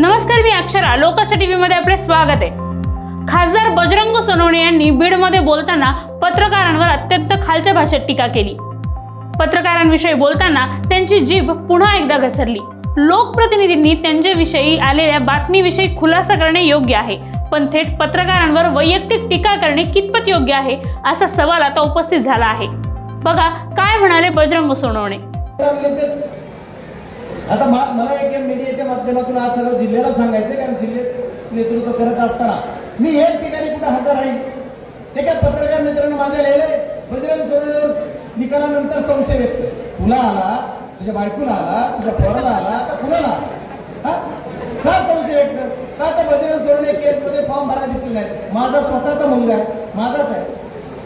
नमस्कार मी अक्षरा. लोकशा टीव्हीमध्ये आपले स्वागत आहे. खासदार बजरंग सोनवणे यांनी बीडमध्ये बोलताना पत्रकारांवर अत्यंत खालच्या भाषेत टीका केली. पत्रकारांविषयी बोलताना त्यांची जीभ पुन्हा एकदा घसरली. लोकप्रतिनिधींनी त्यांच्याविषयी आलेल्या बातमीविषयी खुलासा करणे योग्य आहे पण थेट पत्रकारांवर वैयक्तिक टीका करणे कितपत योग्य आहे असा सवाल आता उपस्थित झाला आहे. बघा काय म्हणाले बजरंग सोनवणे? आता मला एक या मीडियाच्या माध्यमातून आज सर्व जिल्ह्याला सांगायचं कारण जिल्हे नेतृत्व करत असताना मी एक ठिकाणी कुठं हजर राहील ते काय पत्रकार मित्रांनो माझ्या लिहिले बजरंग सोनेवर निकालानंतर संशय व्यक्त. तुला आला तुझ्या बायकोला आला तुझ्या पोराला आला का कुणाला हा? का संशय व्यक्त? का तर बजरंग सोडणे केस मध्ये फॉर्म भरायला दिसले नाही माझा स्वतःचा मुलगा आहे माझाच आहे.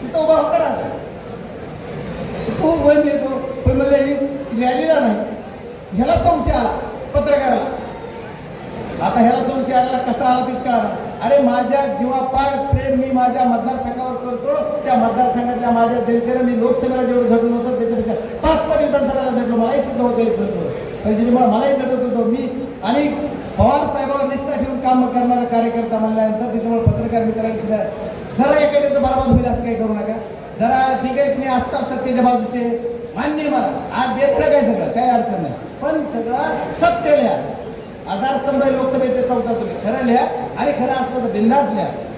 तिथं उभा होता राहता खूप वन देतो पण मला रॅलीला नाही. ह्याला संशय आला पत्रकाराला. आता ह्याला संशय आला कसा आला तीच कारण अरे माझ्या जीवापाड प्रेम मी माझ्या मतदारसंघावर करतो त्या मतदारसंघातल्या माझ्या जनतेनं मी लोकसभेला जेवढं झटलो नव्हतं त्याच्यापेक्षा पाच पट विधानसभेला झटलो. मलाही सिद्ध होतं एक झटलो मलाही झटत होतो. मी आणि पवार साहेबांवर निष्ठा ठेवून काम करणारा कार्यकर्ता म्हणल्यानंतर त्याच्यामुळे पत्रकार मित्रांनी सुद्धा जरा एखाद्याचं बराबर होईल असं काही करू नका. जरा ठीक आहे तुम्ही असतात सत्तेच्या बाजूचे. मान्य मला. आज देत काय सगळं? पण सगळं सत्य लिहा आधारस्तंभ लोकसभेचे चौथा तुम्ही खरं लिहा आणि खरं असलं तर बिंदास लिहा.